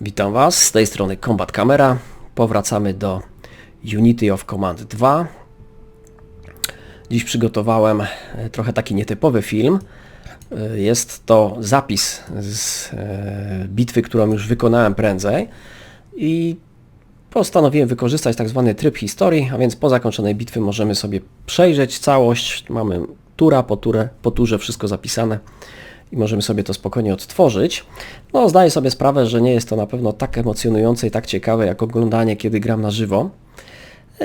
Witam Was, z tej strony Combat Camera. Powracamy do Unity of Command 2. Dziś przygotowałem e, trochę taki nietypowy film. E, Jest to zapis z e, bitwy, którą już wykonałem prędzej i postanowiłem wykorzystać tak zwany tryb historii, a więc po zakończonej bitwy możemy sobie przejrzeć całość. Mamy tura po, turę, po turze wszystko zapisane i możemy sobie to spokojnie odtworzyć. No, zdaję sobie sprawę, że nie jest to na pewno tak emocjonujące i tak ciekawe jak oglądanie, kiedy gram na żywo.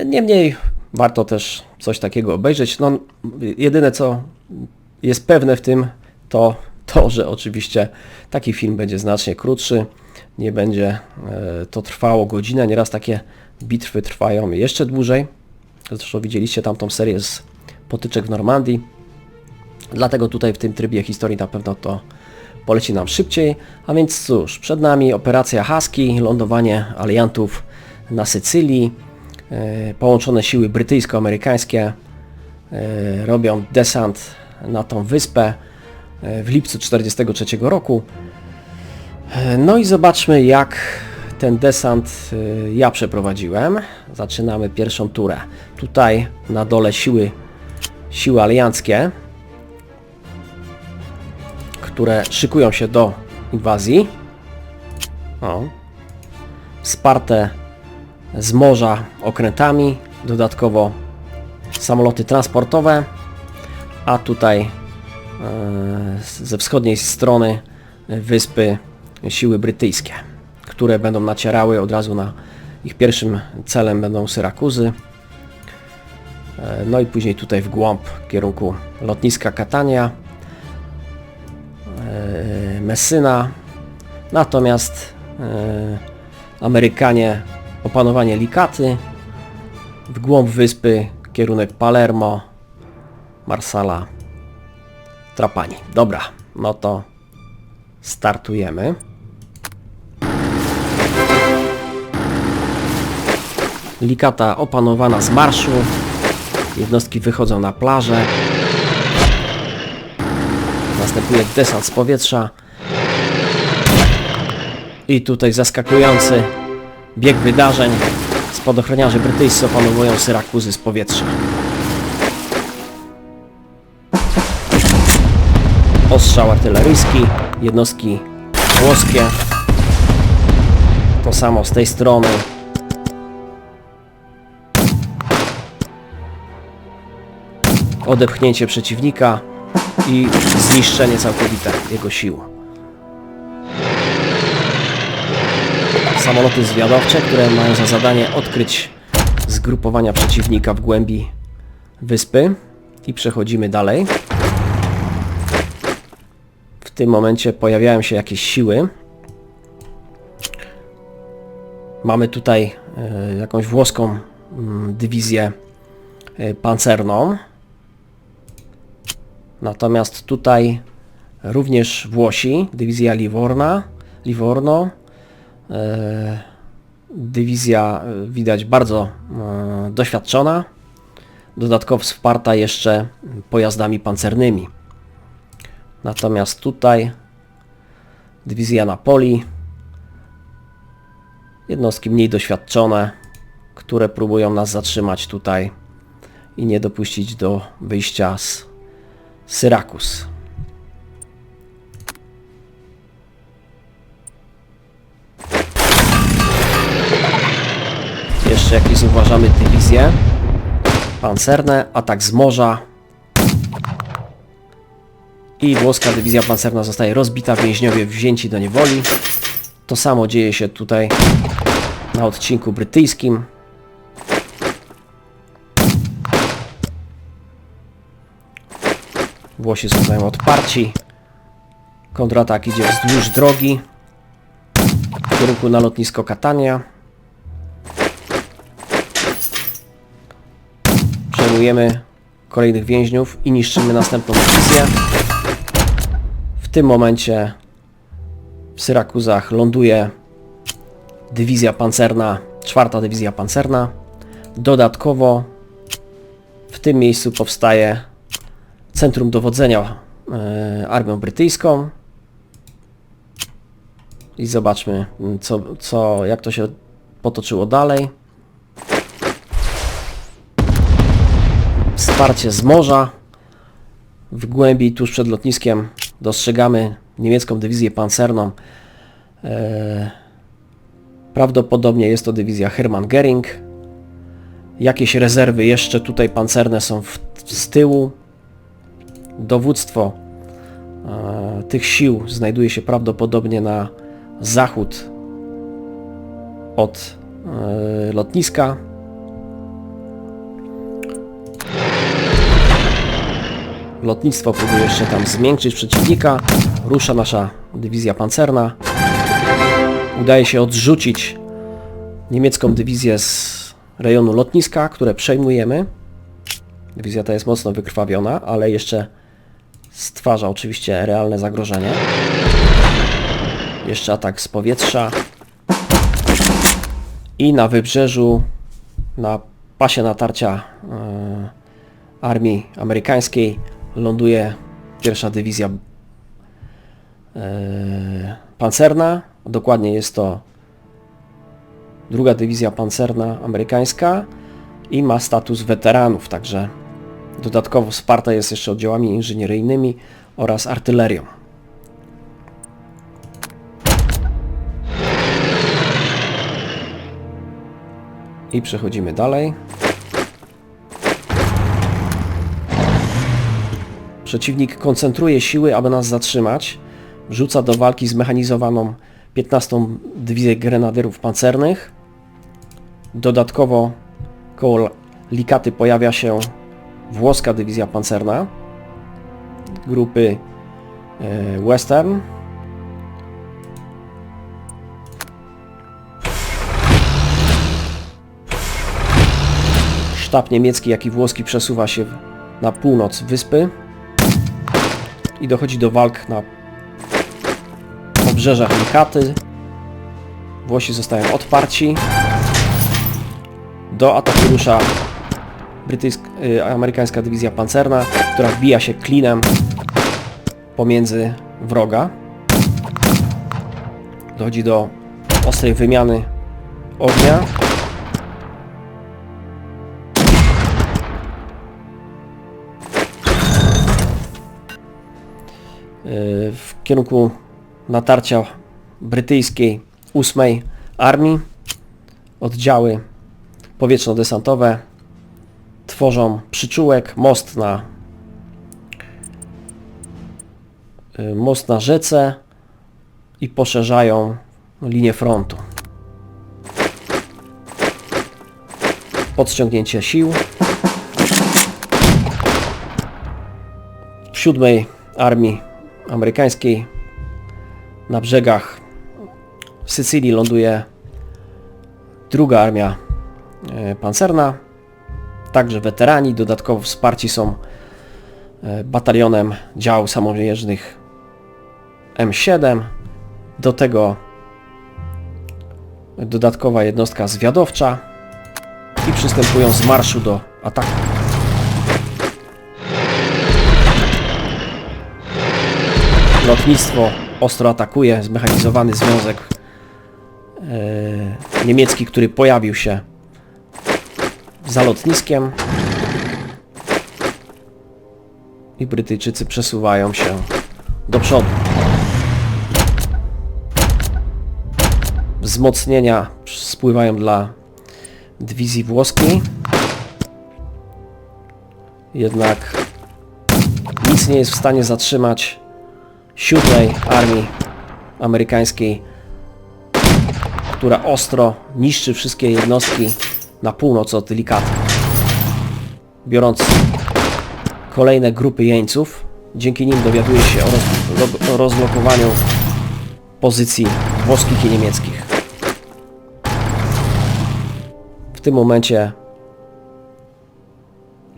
Niemniej warto też coś takiego obejrzeć. No, jedyne co jest pewne w tym, to to, że oczywiście taki film będzie znacznie krótszy, nie będzie e, to trwało godzinę, nieraz takie bitwy trwają jeszcze dłużej. Zresztą widzieliście tamtą serię z potyczek w Normandii. Dlatego tutaj w tym trybie historii na pewno to poleci nam szybciej. A więc cóż, przed nami operacja Husky, lądowanie aliantów na Sycylii. E, Połączone siły brytyjsko-amerykańskie e, robią desant na tą wyspę e, w lipcu 1943 roku. No i zobaczmy jak ten desant ja przeprowadziłem. Zaczynamy pierwszą turę. Tutaj na dole siły, siły alianckie które szykują się do inwazji. O. Wsparte z morza okrętami, dodatkowo samoloty transportowe, a tutaj e, ze wschodniej strony wyspy siły brytyjskie, które będą nacierały od razu na ich pierwszym celem będą Syrakuzy. E, No i później tutaj w głąb w kierunku lotniska Catania e, Messyna. Natomiast e, Amerykanie opanowanie Likaty, w głąb wyspy kierunek Palermo, Marsala, Trapani. Dobra, no to startujemy. Likata opanowana z marszu. Jednostki wychodzą na plażę. Następuje desant z powietrza. I tutaj zaskakujący bieg wydarzeń. Spadochroniarze brytyjscy opanowują Syrakuzy z powietrza. Ostrzał artyleryjski, jednostki włoskie. To samo z tej strony. Odepchnięcie przeciwnika i zniszczenie całkowite jego sił. Samoloty zwiadowcze, które mają za zadanie odkryć zgrupowania przeciwnika w głębi wyspy i przechodzimy dalej. W tym momencie pojawiają się jakieś siły. Mamy tutaj e, jakąś włoską mm, dywizję e, pancerną. Natomiast tutaj również Włosi, dywizja Livorna, Livorno. E, dywizja e, widać bardzo e, doświadczona, dodatkowo wsparta jeszcze pojazdami pancernymi. Natomiast tutaj dywizja Napoli, jednostki mniej doświadczone, które próbują nas zatrzymać tutaj i nie dopuścić do wyjścia z Syrakus. Jeszcze jakieś zauważamy dywizje pancerne, atak z morza i włoska dywizja pancerna zostaje rozbita, więźniowie wzięci do niewoli. To samo dzieje się tutaj na odcinku brytyjskim. Włosi zostają odparci. Kontratak idzie wzdłuż drogi w kierunku na lotnisko Catania. Przejmujemy kolejnych więźniów i niszczymy następną dywizję. W tym momencie w Syrakuzach ląduje dywizja pancerna, czwarta dywizja pancerna. Dodatkowo w tym miejscu powstaje centrum dowodzenia e, armią brytyjską. i zobaczmy, mm, co, co, jak to się potoczyło dalej. Wsparcie z morza. W głębi, tuż przed lotniskiem, dostrzegamy niemiecką dywizję pancerną. E, prawdopodobnie jest to dywizja Hermann Göring. Jakieś rezerwy jeszcze tutaj pancerne są w, z tyłu. Dowództwo e, tych sił znajduje się prawdopodobnie na zachód od e, lotniska. Lotnictwo próbuje jeszcze tam zmiękczyć przeciwnika. Rusza nasza dywizja pancerna. Udaje się odrzucić niemiecką dywizję z rejonu lotniska, które przejmujemy. Dywizja ta jest mocno wykrwawiona, ale jeszcze stwarza oczywiście realne zagrożenie. Jeszcze atak z powietrza. I na wybrzeżu, na pasie natarcia e, armii amerykańskiej ląduje pierwsza dywizja e, pancerna. Dokładnie jest to druga dywizja pancerna amerykańska i ma status weteranów, także dodatkowo wsparta jest jeszcze oddziałami inżynieryjnymi oraz artylerią. I przechodzimy dalej. Przeciwnik koncentruje siły, aby nas zatrzymać. Wrzuca do walki zmechanizowaną 15. Dywizję Grenadierów Pancernych. Dodatkowo koło Likaty pojawia się włoska dywizja pancerna grupy e, Western. Sztab niemiecki, jak i włoski przesuwa się na północ wyspy i dochodzi do walk na obrzeżach Likaty. Włosi zostają odparci. Do ataku rusza brytyjska, y, amerykańska dywizja pancerna, która wbija się klinem pomiędzy wroga. Dochodzi do ostrej wymiany ognia. Y, w kierunku natarcia brytyjskiej 8 Armii oddziały powietrzno-desantowe tworzą przyczółek, most na y, most na rzece i poszerzają linię frontu. Podciągnięcie sił. W siódmej armii amerykańskiej na brzegach Sycylii ląduje druga armia e, pancerna, także weterani, dodatkowo wsparci są e, batalionem działów samowiernych M7, do tego dodatkowa jednostka zwiadowcza i przystępują z marszu do ataku. Lotnictwo ostro atakuje, zmechanizowany związek e, niemiecki, który pojawił się za lotniskiem i Brytyjczycy przesuwają się do przodu. Wzmocnienia spływają dla dywizji włoskiej. Jednak nic nie jest w stanie zatrzymać siódmej armii amerykańskiej, która ostro niszczy wszystkie jednostki na północ od Likaty. Biorąc kolejne grupy jeńców, dzięki nim dowiaduje się o, roz, o rozlokowaniu pozycji włoskich i niemieckich. W tym momencie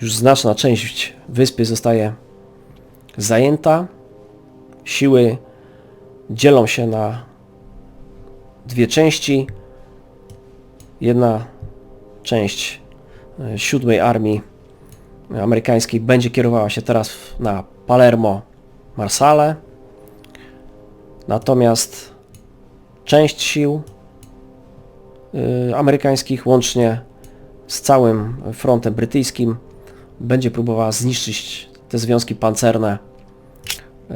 już znaczna część wyspy zostaje zajęta. Siły dzielą się na dwie części. Jedna część e, siódmej armii amerykańskiej będzie kierowała się teraz na Palermo, Marsale. Natomiast część sił y, amerykańskich łącznie z całym frontem brytyjskim będzie próbowała zniszczyć te związki pancerne y,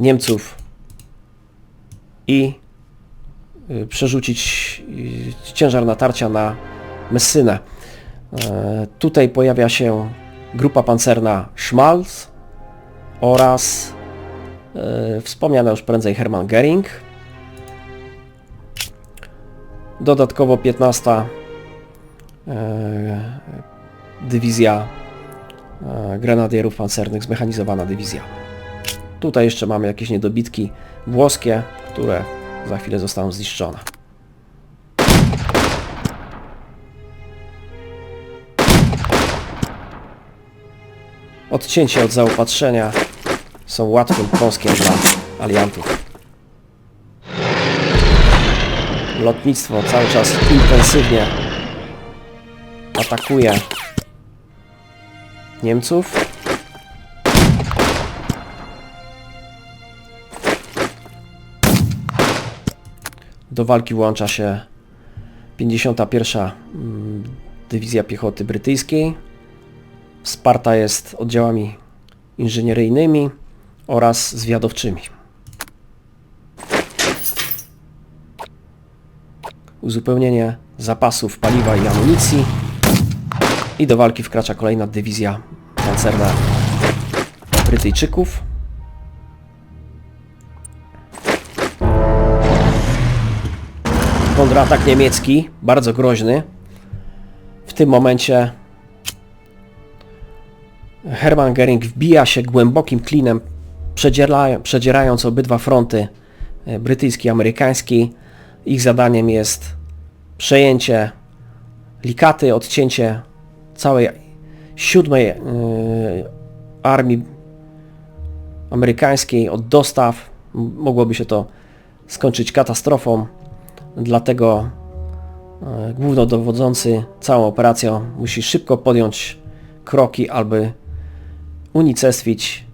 Niemców i przerzucić y, ciężar natarcia na Messynę. E, Tutaj pojawia się grupa pancerna Schmalz oraz e, wspomniana już prędzej Hermann Göring. Dodatkowo 15 e, dywizja grenadierów pancernych, zmechanizowana dywizja. Tutaj jeszcze mamy jakieś niedobitki włoskie, które za chwilę zostaną zniszczone. Odcięcie od zaopatrzenia są łatwym kąskiem dla aliantów. Lotnictwo cały czas intensywnie atakuje Niemców. Do walki włącza się 51. mm, Dywizja Piechoty Brytyjskiej. Wsparta jest oddziałami inżynieryjnymi oraz zwiadowczymi. Uzupełnienie zapasów paliwa i amunicji i do walki wkracza kolejna dywizja pancerna Brytyjczyków. Kontratak niemiecki, bardzo groźny. W tym momencie Hermann Göring wbija się głębokim klinem, przedziera, przedzierając obydwa fronty, e, brytyjski i amerykański. Ich zadaniem jest przejęcie Likaty, odcięcie całej siódmej e, armii amerykańskiej od dostaw. Mogłoby się to skończyć katastrofą, dlatego e, głównodowodzący całą operacją musi szybko podjąć kroki, aby unicestwić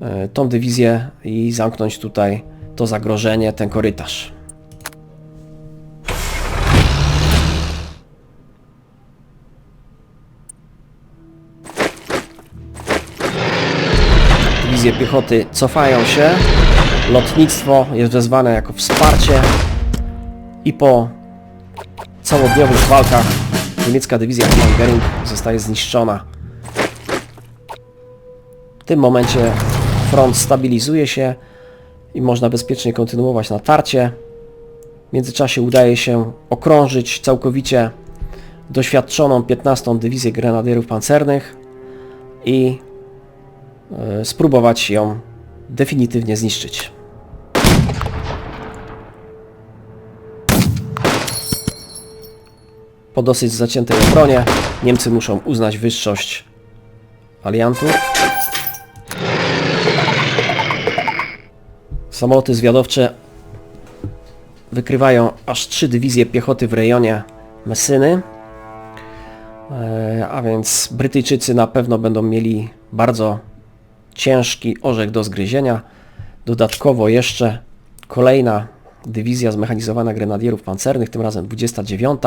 e, tą dywizję i zamknąć tutaj to zagrożenie, ten korytarz. Dywizje piechoty cofają się, lotnictwo jest wezwane jako wsparcie i po całodniowych walkach niemiecka dywizja Hermann Göring zostaje zniszczona. W tym momencie front stabilizuje się i można bezpiecznie kontynuować natarcie. W międzyczasie udaje się okrążyć całkowicie doświadczoną 15. Dywizję Grenadierów Pancernych i e, spróbować ją definitywnie zniszczyć. Po dosyć zaciętej obronie Niemcy muszą uznać wyższość aliantów. Samoloty zwiadowcze wykrywają aż trzy dywizje piechoty w rejonie Messyny. E, A więc Brytyjczycy na pewno będą mieli bardzo ciężki orzech do zgryzienia. Dodatkowo jeszcze kolejna dywizja zmechanizowana grenadierów pancernych, tym razem 29.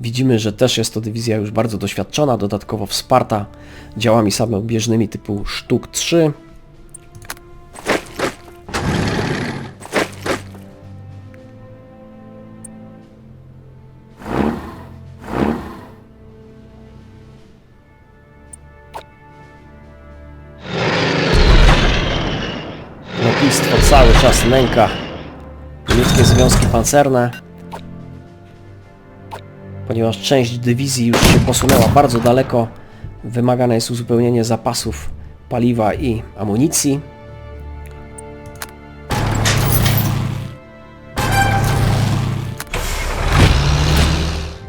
Widzimy, że też jest to dywizja już bardzo doświadczona, dodatkowo wsparta działami samobieżnymi typu sztuk 3. Lotnictwo cały czas nęka niemieckie związki pancerne, ponieważ część dywizji już się posunęła bardzo daleko. Wymagane jest uzupełnienie zapasów paliwa i amunicji.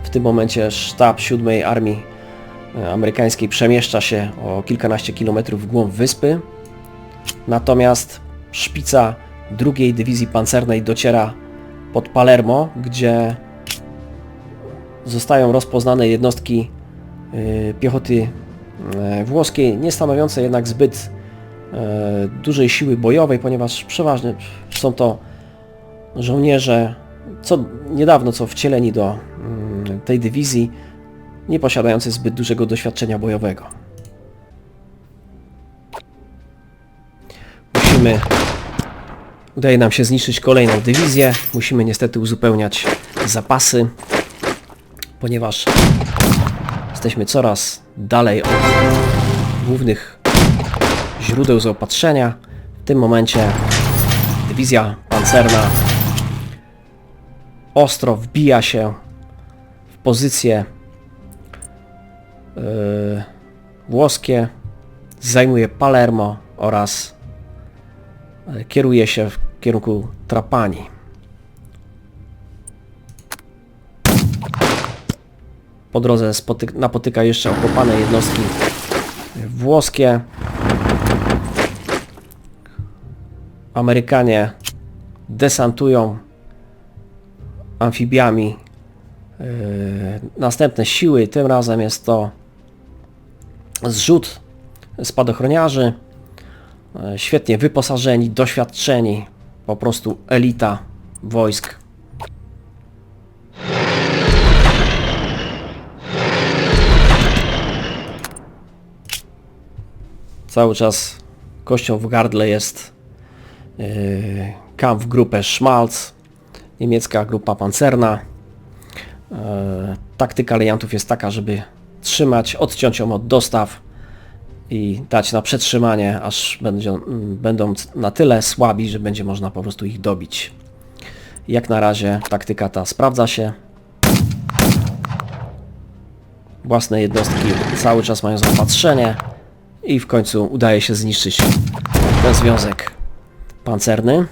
W tym momencie sztab 7 Armii e, Amerykańskiej przemieszcza się o kilkanaście kilometrów w głąb wyspy. Natomiast szpica drugiej dywizji pancernej dociera pod Palermo, gdzie zostają rozpoznane jednostki y, piechoty y, włoskiej, nie stanowiące jednak zbyt y, dużej siły bojowej, ponieważ przeważnie są to żołnierze, co niedawno co wcieleni do mm, tej dywizji, nie posiadający zbyt dużego doświadczenia bojowego. Musimy Udaje nam się zniszczyć kolejną dywizję. Musimy niestety uzupełniać zapasy, ponieważ jesteśmy coraz dalej od głównych źródeł zaopatrzenia. W tym momencie dywizja pancerna ostro wbija się w pozycje yy, włoskie, zajmuje Palermo oraz yy, kieruje się w kierunku Trapani. Po drodze napotyka jeszcze okopane jednostki włoskie. Amerykanie desantują amfibiami yy, następne siły. Tym razem jest to zrzut spadochroniarzy. Yy, świetnie wyposażeni, doświadczeni. Po prostu elita wojsk. Cały czas kością w gardle jest yy, Kampfgruppe Schmalz, niemiecka grupa pancerna. Yy, taktyka aliantów jest taka, żeby trzymać, odciąć ją od dostaw i dać na przetrzymanie, aż będą, będą na tyle słabi, że będzie można po prostu ich dobić. Jak na razie taktyka ta sprawdza się. Własne jednostki cały czas mają zaopatrzenie i w końcu udaje się zniszczyć ten związek pancerny.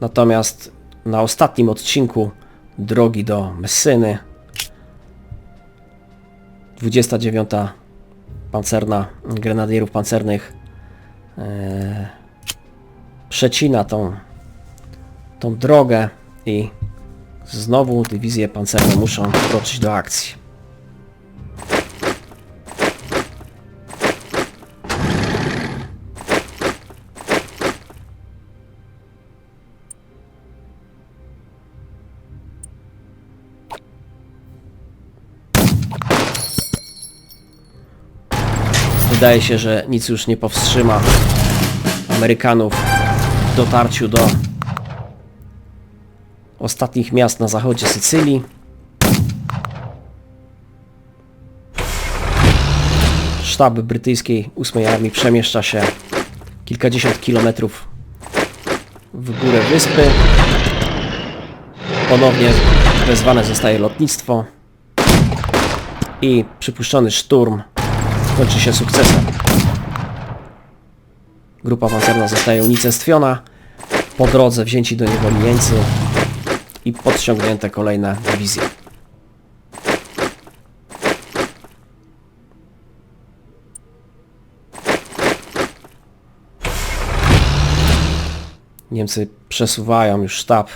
Natomiast na ostatnim odcinku drogi do Messyny 29 pancerna grenadierów pancernych e, przecina tą, tą drogę i znowu dywizje pancerne muszą wkroczyć do akcji. Wydaje się, że nic już nie powstrzyma Amerykanów w dotarciu do ostatnich miast na zachodzie Sycylii. Sztab brytyjskiej 8 Armii przemieszcza się kilkadziesiąt kilometrów w górę wyspy. Ponownie wezwane zostaje lotnictwo i przypuszczony szturm kończy się sukcesem. Grupa pancerna zostaje unicestwiona, po drodze wzięci do niewoli jeńcy i podciągnięte kolejne dywizje. Niemcy przesuwają już sztab,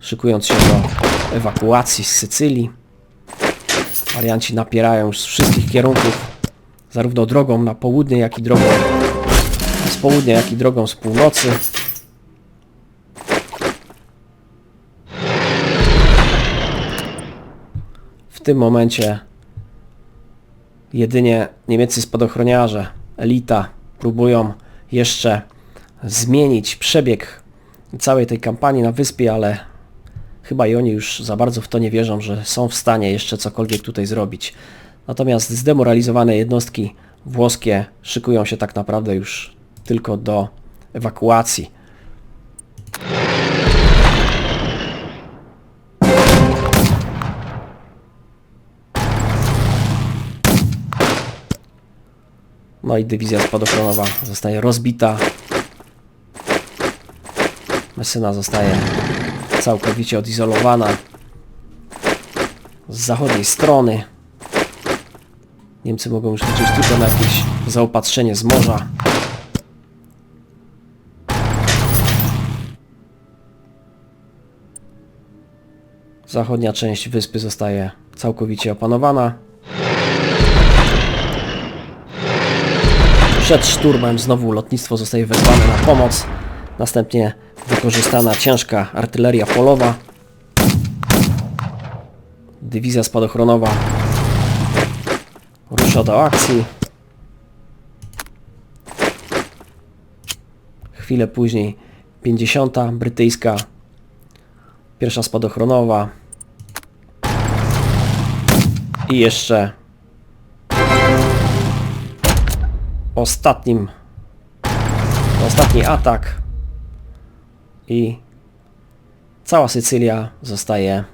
szykując się do ewakuacji z Sycylii. Alianci napierają już z wszystkich kierunków zarówno drogą na południe, jak i drogą z południa, jak i drogą z północy. W tym momencie jedynie niemieccy spadochroniarze, elita, próbują jeszcze zmienić przebieg całej tej kampanii na wyspie, ale chyba i oni już za bardzo w to nie wierzą, że są w stanie jeszcze cokolwiek tutaj zrobić. Natomiast zdemoralizowane jednostki włoskie szykują się tak naprawdę już tylko do ewakuacji. No i dywizja spadochronowa zostaje rozbita. Messyna zostaje całkowicie odizolowana z zachodniej strony. Niemcy mogą już liczyć tylko na jakieś zaopatrzenie z morza. Zachodnia część wyspy zostaje całkowicie opanowana. Przed szturmem znowu lotnictwo zostaje wezwane na pomoc. Następnie wykorzystana ciężka artyleria polowa. Dywizja spadochronowa rusza do akcji. Chwilę później 50. brytyjska, pierwsza spadochronowa i jeszcze ostatnim ostatni atak i cała Sycylia zostaje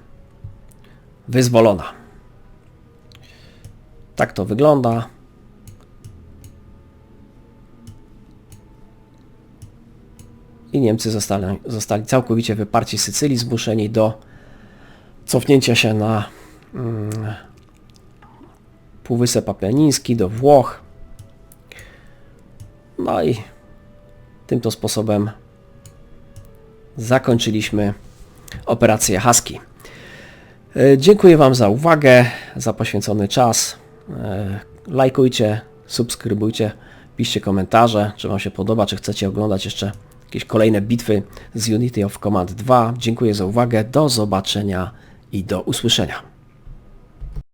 wyzwolona. Tak to wygląda. I Niemcy zostali, zostali całkowicie wyparci z Sycylii, zmuszeni do cofnięcia się na mm, Półwysep Apeniński, do Włoch. No i Tymto sposobem zakończyliśmy operację Husky. E, Dziękuję Wam za uwagę, za poświęcony czas. E, Lajkujcie, subskrybujcie, piszcie komentarze, czy Wam się podoba, czy chcecie oglądać jeszcze jakieś kolejne bitwy z Unity of Command 2. Dziękuję za uwagę, do zobaczenia i do usłyszenia.